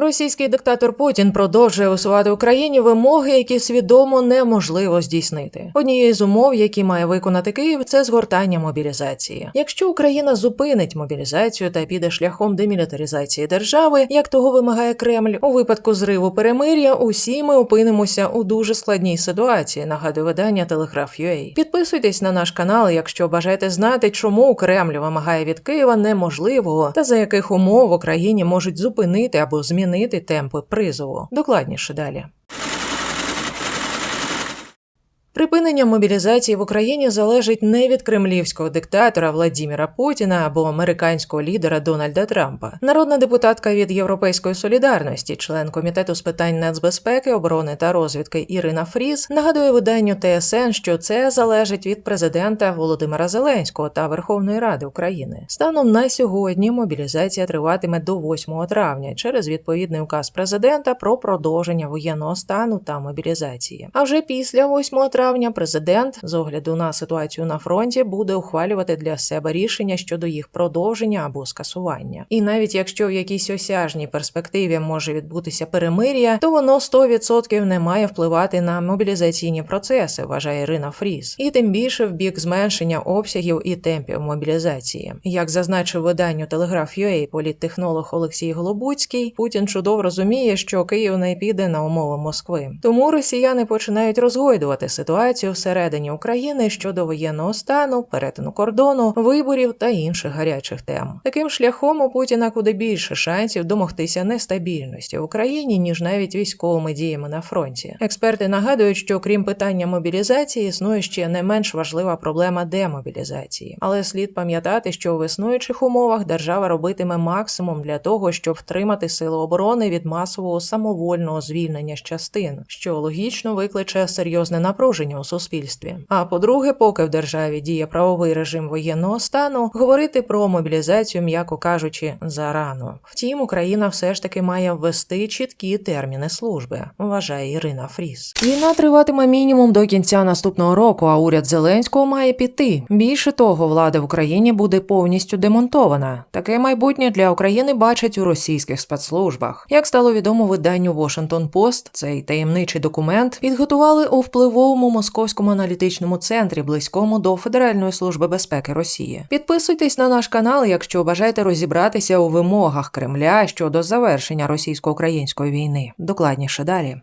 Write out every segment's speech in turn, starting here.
Російський диктатор Путін продовжує висувати Україні вимоги, які свідомо неможливо здійснити. Однією з умов, які має виконати Київ, це згортання мобілізації. Якщо Україна зупинить мобілізацію та піде шляхом демілітаризації держави, як того вимагає Кремль, у випадку зриву перемир'я, усі ми опинимося у дуже складній ситуації. Нагадує видання Telegraph.ua. Підписуйтесь на наш канал, якщо бажаєте знати, чому Кремль вимагає від Києва неможливого та за яких умов Україні можуть зупинити або змінити темпи призову. Докладніше далі. Припинення мобілізації в Україні залежить не від кремлівського диктатора Владіміра Путіна або американського лідера Дональда Трампа. Народна депутатка від Європейської солідарності, член комітету з питань нацбезпеки, оборони та розвідки Ірина Фріз, нагадує виданню ТСН, що це залежить від президента Володимира Зеленського та Верховної Ради України. Станом на сьогодні мобілізація триватиме до 8 травня через відповідний указ президента про продовження воєнного стану та мобілізації. А вже після 8 травня президент, з огляду на ситуацію на фронті, буде ухвалювати для себе рішення щодо їх продовження або скасування. І навіть якщо в якійсь осяжній перспективі може відбутися перемир'я, то воно 100% не має впливати на мобілізаційні процеси, вважає Ірина Фріз, і тим більше в бік зменшення обсягів і темпів мобілізації. Як зазначив виданню Telegraph.ua політтехнолог Олексій Голобуцький, Путін чудово розуміє, що Київ не піде на умови Москви. Тому росіяни починають розгойдувати ситуацію всередині України щодо воєнного стану, перетину кордону, виборів та інших гарячих тем. Таким шляхом у Путіна куди більше шансів домогтися нестабільності в Україні ніж навіть військовими діями на фронті. Експерти нагадують, що крім питання мобілізації існує ще не менш важлива проблема демобілізації, але слід пам'ятати, що в існуючих умовах держава робитиме максимум для того, щоб втримати сили оборони від масового самовольного звільнення з частин, що логічно викличе серйозне напруження у суспільстві. А по-друге, поки в державі діє правовий режим воєнного стану, говорити про мобілізацію, м'яко кажучи, зарано. Втім, Україна все ж таки має ввести чіткі терміни служби, вважає Ірина Фріс. Війна триватиме мінімум до кінця наступного року, а уряд Зеленського має піти. Більше того, влада в Україні буде повністю демонтована. Таке майбутнє для України бачать у російських спецслужбах. Як стало відомо виданню Washington Post, цей таємничий документ підготували у впливовому московському аналітичному центрі, близькому до Федеральної служби безпеки Росії. Підписуйтесь на наш канал, якщо бажаєте розібратися у вимогах Кремля щодо завершення російсько-української війни. Докладніше далі.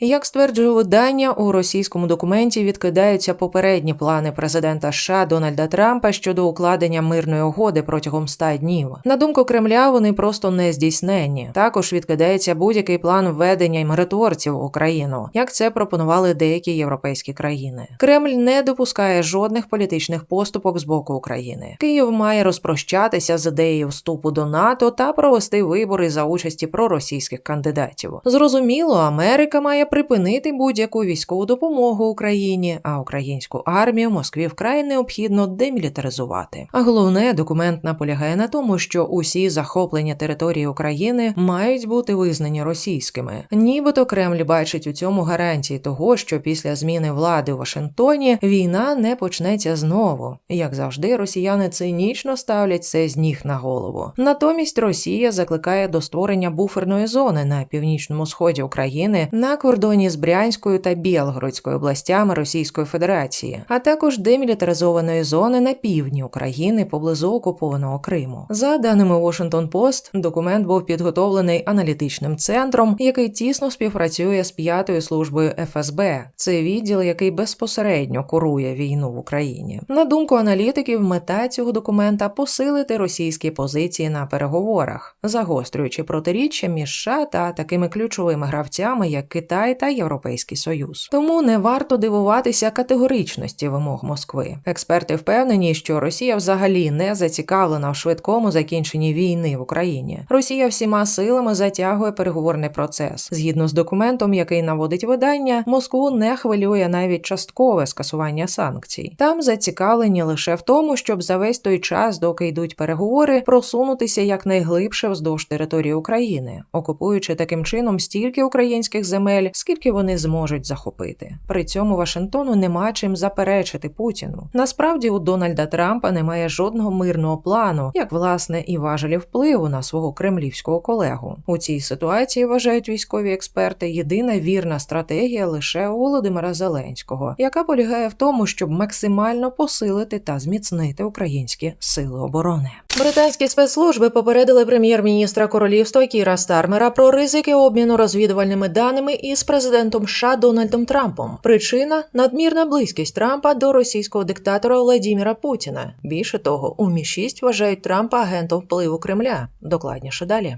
Як стверджує видання, у російському документі відкидаються попередні плани президента США Дональда Трампа щодо укладення мирної угоди протягом 100 днів. На думку Кремля, вони просто не здійсненні. Також відкидається будь-який план введення миротворців в Україну, як це пропонували деякі європейські країни. Кремль не допускає жодних політичних поступок з боку України. Київ має розпрощатися з ідеєю вступу до НАТО та провести вибори за участі проросійських кандидатів. Зрозуміло, Америка має припинити будь-яку військову допомогу Україні, а українську армію Москві вкрай необхідно демілітаризувати. А головне, документ наполягає на тому, що усі захоплені території України мають бути визнані російськими. Нібито Кремль бачить у цьому гарантії того, що після зміни влади у Вашингтоні війна не почнеться знову. Як завжди, росіяни цинічно ставлять це з ніг на голову. Натомість Росія закликає до створення буферної зони на північному сході України на кордоні з Брянською та Білгородською областями Російської Федерації, а також демілітаризованої зони на півдні України поблизу окупованого Криму. За даними Washington Post, документ був підготовлений аналітичним центром, який тісно співпрацює з п'ятою службою ФСБ. Це відділ, який безпосередньо курує війну в Україні. На думку аналітиків, мета цього документа посилити російські позиції на переговорах, загострюючи протиріччя між США та такими ключовими гравцями, як Китай та Європейський Союз. Тому не варто дивуватися категоричності вимог Москви. Експерти впевнені, що Росія взагалі не зацікавлена в швидкому закінченні війни в Україні. Росія всіма силами затягує переговорний процес. Згідно з документом, який наводить видання, Москву не хвилює навіть часткове скасування санкцій. Там зацікавлені лише в тому, щоб за весь той час, доки йдуть переговори, просунутися якнайглибше вздовж території України, окупуючи таким чином стільки українських земель, скільки вони зможуть захопити. При цьому Вашингтону нема чим заперечити Путіну. Насправді у Дональда Трампа немає жодного мирного плану, як власне і важелі впливу на свого кремлівського колегу. У цій ситуації вважають військові експерти. Єдина вірна стратегія лише у Володимира Зеленського, яка полягає в тому, щоб максимально посилити та зміцнити українські сили оборони. Британські спецслужби попередили прем'єр-міністра королівства Кіра Стармера про ризики обміну розвідувальними даними із президентом США Дональдом Трампом. Причина надмірна близькість Трампа до російського диктатора Владіміра Путіна. Більше того, у Мі 6 вважають Трампа агентом впливу Кремля. Докладніше далі.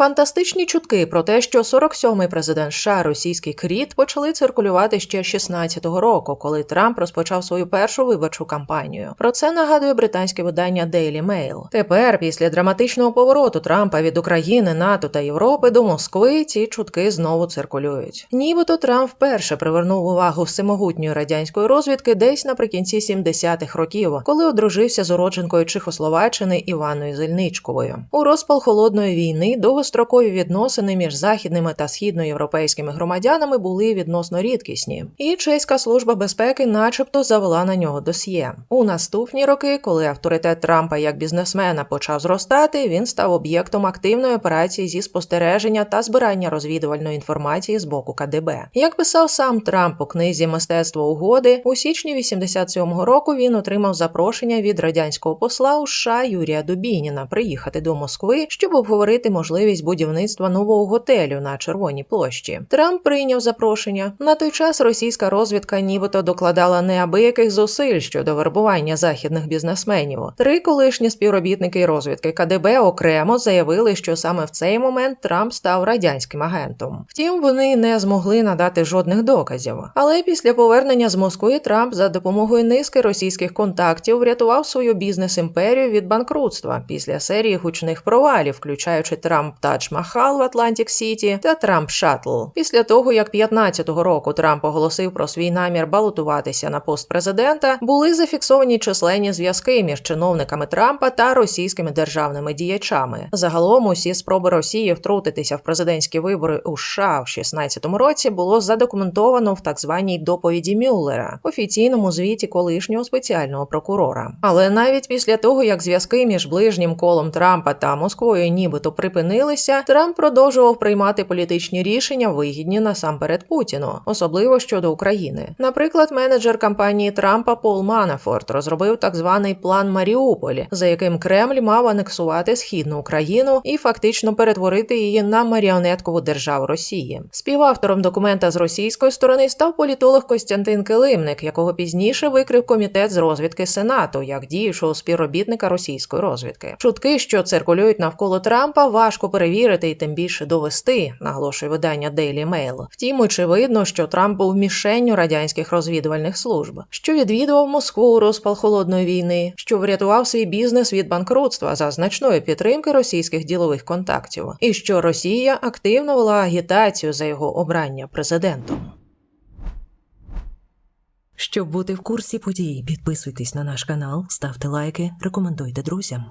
Фантастичні чутки про те, що 47-й президент США російський кріт почали циркулювати ще 16-го року, коли Трамп розпочав свою першу виборчу кампанію. Про це нагадує британське видання Daily Mail. Тепер, після драматичного повороту Трампа від України, НАТО та Європи до Москви, ці чутки знову циркулюють. Нібито Трамп вперше привернув увагу всемогутньої радянської розвідки десь наприкінці 70-х років, коли одружився з уродженкою Чехословаччини Іваною Зельничковою. У розпал холодної війни довгострокові відносини між західними та східноєвропейськими громадянами були відносно рідкісні, і чеська служба безпеки, начебто, завела на нього досьє. У наступні роки, коли авторитет Трампа як бізнесмена почав зростати, він став об'єктом активної операції зі спостереження та збирання розвідувальної інформації з боку КДБ. Як писав сам Трамп у книзі Мистецтво угоди, у січні 87-го року він отримав запрошення від радянського посла у США Юрія Дубініна приїхати до Москви, щоб обговорити можливість будівництва нового готелю на Червоній площі. Трамп прийняв запрошення. На той час російська розвідка нібито докладала неабияких зусиль щодо вербування західних бізнесменів. Три колишні співробітники розвідки КДБ окремо заявили, що саме в цей момент Трамп став радянським агентом. Втім, вони не змогли надати жодних доказів. Але після повернення з Москви Трамп за допомогою низки російських контактів врятував свою бізнес-імперію від банкрутства після серії гучних провалів, включаючи Трамп Тадж Махал в Атлантик Сіті та Трамп Шаттл. Після того, як 15-го року Трамп оголосив про свій намір балотуватися на пост президента, були зафіксовані численні зв'язки між чиновниками Трампа та російськими державними діячами. Загалом усі спроби Росії втрутитися в президентські вибори у США в 16-му році було задокументовано в так званій доповіді Мюллера, офіційному звіті колишнього спеціального прокурора. Але навіть після того, як зв'язки між ближнім колом Трампа та Москвою нібито припинилися, Трамп продовжував приймати політичні рішення, вигідні насамперед Путіну, особливо щодо України. Наприклад, менеджер кампанії Трампа Пол Манафорт розробив так званий план Маріуполь, за яким Кремль мав анексувати східну Україну і фактично перетворити її на маріонеткову державу Росії. Співавтором документа з російської сторони став політолог Костянтин Килимник, якого пізніше викрив комітет з розвідки Сенату як діючого співробітника російської розвідки. Чутки, що циркулюють навколо Трампа, важко перевірити і тим більше довести, наголошує видання Daily Mail. Втім, очевидно, що Трамп був мішенню радянських розвідувальних служб, що відвідував Москву у розпал холодної війни, що врятував свій бізнес від банкрутства за значної підтримки російських ділових контактів, і що Росія активно вела агітацію за його обрання президентом. Щоб бути в курсі подій, підписуйтесь на наш канал, ставте лайки, рекомендуйте друзям.